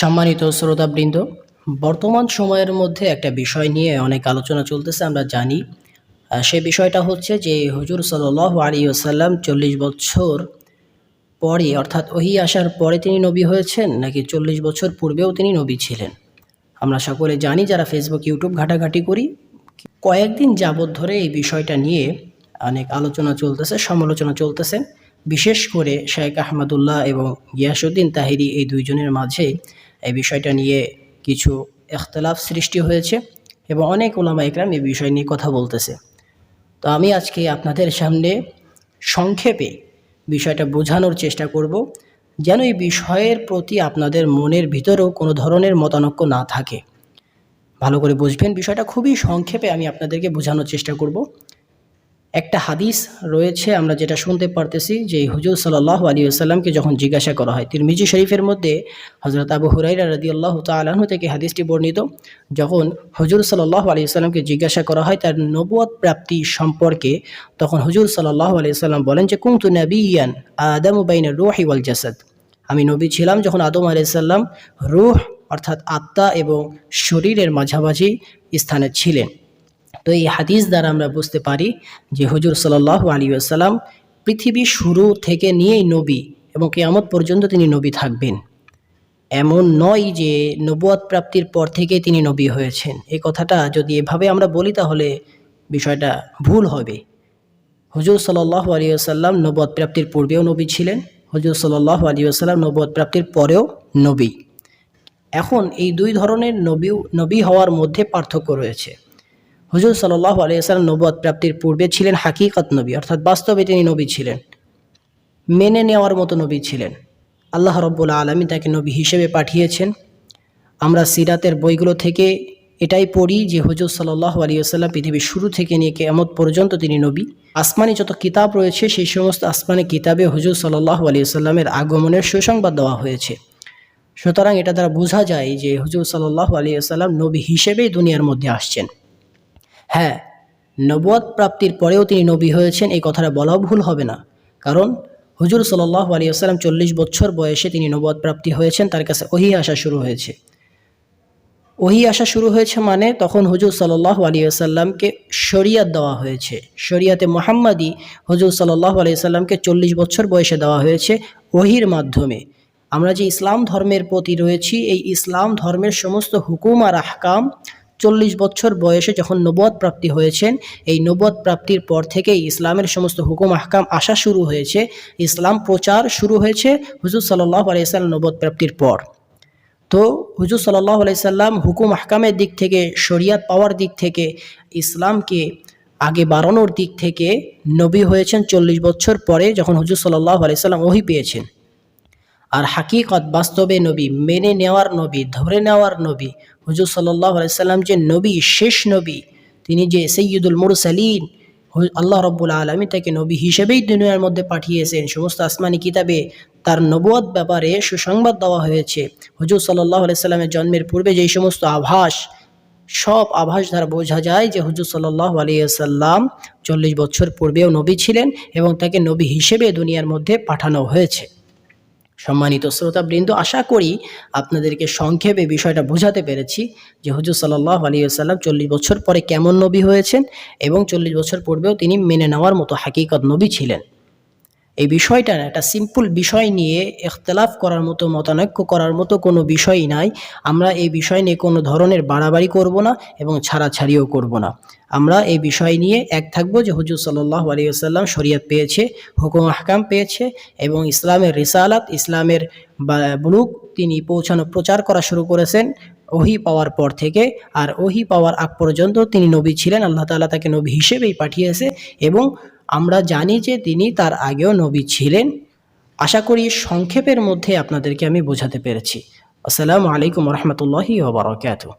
সম্মানিত শ্রোতাবৃন্দ, বর্তমান সময়ের মধ্যে একটা বিষয় নিয়ে অনেক আলোচনা চলতেছে, আমরা জানি। সে বিষয়টা হচ্ছে যে হুজুর সাল আলী আসাল্লাম চল্লিশ বছর পরে, অর্থাৎ ওহি আসার পরে তিনি নবী হয়েছেন, নাকি চল্লিশ বছর পূর্বেও তিনি নবী ছিলেন? আমরা সকলে জানি, যারা ফেসবুক ইউটিউব ঘাটাঘাটি করি, কয়েকদিন যাবৎ ধরে এই বিষয়টা নিয়ে অনেক আলোচনা চলতেছে, সমালোচনা চলতেছে। বিশেষ করে শেখ আহমদুল্লাহ এবং গিয়াসুদ্দিন তাহিরি এই দুইজনের মাঝে এই বিষয়টা নিয়ে কিছু ইখতলাফ সৃষ্টি হয়েছে এবং অনেক ওলামা একরাম এই বিষয় নিয়ে কথা বলতেছে। তো আমি আজকে আপনাদের সামনে সংক্ষেপে বিষয়টা বোঝানোর চেষ্টা করব যেন এই বিষয়ের প্রতি আপনাদের মনের ভিতরেও কোনো ধরনের মতানক্য না থাকে। ভালো করে বুঝবেন বিষয়টা। খুবই সংক্ষেপে আমি আপনাদেরকে বোঝানোর চেষ্টা করব। একটা হাদিস রয়েছে, আমরা যেটা শুনতে পারতেছি যে হুজুর সাল্লাহ আলী আসাল্লামকে যখন জিজ্ঞাসা করা হয়, তিরমিজি শরীফের মধ্যে হজরত আবু হুরাইরা রদি আল্লাহ তালাহ থেকে হাদিসটি বর্ণিত, যখন হুজুর সাল্লাহ আলী আসাল্লামকে জিজ্ঞাসা করা হয় তার নবুয়াদ প্রাপ্তি সম্পর্কে, তখন হুজুর সাল্লাহ আলী সাল্লাম বলেন যে কুমতু নবিয়ান আদম বাইন রুহি ওয়াল জাসাদ। আমি নবী ছিলাম যখন আদম আলাইসাল্লাম রুহ, অর্থাৎ আত্মা এবং শরীরের মাঝামাঝি স্থানে ছিলেন। তো এই হাদিস দ্বারা আমরা বুঝতে পারি যে হুজুর সাল্লাহ আলী আসসালাম পৃথিবী শুরু থেকে নিয়েই নবী এবং কেয়ামত পর্যন্ত তিনি নবী থাকবেন। এমন নয় যে নবুয়াদ প্রাপ্তির পর থেকে তিনি নবী হয়েছেন। এই কথাটা যদি এভাবে আমরা বলি তাহলে বিষয়টা ভুল হবে। হুজুর সাল্লাহ আলী আসাল্লাম নবদ প্রাপ্তির পূর্বেও নবী ছিলেন। হুজুর সাল্লাহ আলী আসাল্লাম নবদ প্রাপ্তির পরেও নবী। এখন এই দুই ধরনের নবী নবী হওয়ার মধ্যে পার্থক্য রয়েছে। হুজুর সাল্লাহ আলী আসাল্লাম নবদ প্রাপ্তির পূর্বে ছিলেন হাকিকত নবী, অর্থাৎ বাস্তবে তিনি নবী ছিলেন। মেনে নেওয়ার মতো নবী ছিলেন। আল্লাহ রব্বুল আলমী তাকে নবী হিসেবে পাঠিয়েছেন। আমরা সিরাতের বইগুলো থেকে এটাই পড়ি যে হুজুর সাল্লাহ আলী আসাল্লাম পৃথিবীর শুরু থেকে নিয়ে কেমত পর্যন্ত তিনি নবী। আসমানি যত কিতাব রয়েছে, সেই সমস্ত আসমানি কিতাবে হুজুর সাল্লাহ আলী আসাল্লামের আগমনের সুসংবাদ দেওয়া হয়েছে। সুতরাং এটা দ্বারা বোঝা যায় যে হুজুর সাল্লাহ আলী আসাল্লাম নবী হিসেবেই দুনিয়ার মধ্যে আসছেন। হ্যাঁ নবদ প্রাপ্তির পরেও তিনি নবী হয়েছেন, এই কথাটা বলাও ভুল হবে না। কারণ হুজুর সাল্লাহ আলী আসসালাম চল্লিশ বছর বয়সে তিনি নবদ প্রাপ্তি হয়েছেন, তার কাছে ওহি আসা শুরু হয়েছে। ওহি আসা শুরু হয়েছে মানে তখন হুজুর সাল্লাহ আলী আসাল্লামকে শরিয়াত দেওয়া হয়েছে। শরিয়াতে মোহাম্মদী হুজুর সাল্লাহ আলী সাল্লামকে চল্লিশ বছর বয়সে দেওয়া হয়েছে ওহির মাধ্যমে। আমরা যে ইসলাম ধর্মের প্রতি রয়েছি, এই ইসলাম ধর্মের সমস্ত হুকুম আর আহকাম চল্লিশ বছর বয়সে যখন নবদ প্রাপ্তি হয়েছেন, এই নবদ প্রাপ্তির পর থেকেই ইসলামের সমস্ত হুকুম, আহকাম আসা শুরু হয়েছে। ইসলাম প্রচার শুরু হয়েছে হুজুর সাল্লাহ আলাইসাল্লাম নবদ প্রাপ্তির পর। তো হুজুর সাল্লাহ আলাইসাল্লাম হুকুম, আহকামের দিক থেকে, শরিয়াত পাওয়ার দিক থেকে, ইসলামকে আগে বাড়ানোর দিক থেকে নবী হয়েছেন চল্লিশ বছর পরে যখন হুজুর সাল্লাহ আলাইসাল্লাম ওহি পেয়েছেন। আর হাকিকত বাস্তবে নবী, মেনে নেওয়ার নবী, ধরে নেওয়ার নবী হুজুর সাল্লাহ আলাইসাল্লাম যে নবী, শেষ নবী, তিনি যে সৈয়দুল মুরসালিন আল্লাহ রব্বুল আলমী তাকে নবী হিসেবেই দুনিয়ার মধ্যে পাঠিয়েছেন। সমস্ত আসমানি কিতাবে তার নবদ ব্যাপারে সুসংবাদ দেওয়া হয়েছে। হুজুর সাল্লাহ আলাইসাল্লামের জন্মের পূর্বে যেই সমস্ত আভাস, সব আভাস দ্বারা বোঝা যায় যে হুজুর সাল্লাহ আলিয়াল্লাম চল্লিশ বছর পূর্বেও নবী ছিলেন এবং তাকে নবী হিসেবে দুনিয়ার মধ্যে পাঠানো হয়েছে। সম্মানিত শ্রোতাবৃন্দ, আশা করি আপনাদেরকে সংক্ষেপে বিষয়টা বোঝাতে পেরেছি যে হুজুর সাল্লাহ আলী আসাল্লাম চল্লিশ বছর পরে কেমন নবী হয়েছেন এবং চল্লিশ বছর পূর্বেও তিনি মেনে নেওয়ার মতো হাকিকত নবী ছিলেন। এই বিষয়টা না, একটা সিম্পল বিষয় নিয়ে এখতলাফ করার মতো, মতানৈক্য করার মতো কোনো বিষয় নাই। আমরা এই বিষয় নিয়ে কোনো ধরনের বাড়াবাড়ি করব না এবং ছাড়াছাড়িও করব না। আমরা এই বিষয় নিয়ে এক থাকব যে হুজুর সাল্লাহ আলী আসাল্লাম শরীয়ত পেয়েছে, হুকুম আহকাম পেয়েছে এবং ইসলামের রিসালাত, ইসলামের বুলুক তিনি পৌঁছানো, প্রচার করা শুরু করেছেন ওহি পাওয়ার পর থেকে। আর ওহি পাওয়ার আগ পর্যন্ত তিনি নবী ছিলেন, আল্লাহ তালা তাকে নবী হিসেবেই পাঠিয়েছে এবং আমরা জানি যে তিনি তার আগেও নবী ছিলেন। আশা করি সংক্ষেপের মধ্যে আপনাদেরকে আমি বোঝাতে পেরেছি। আসসালামু আলাইকুম রহমতুল্লাহি ওবরাকাতু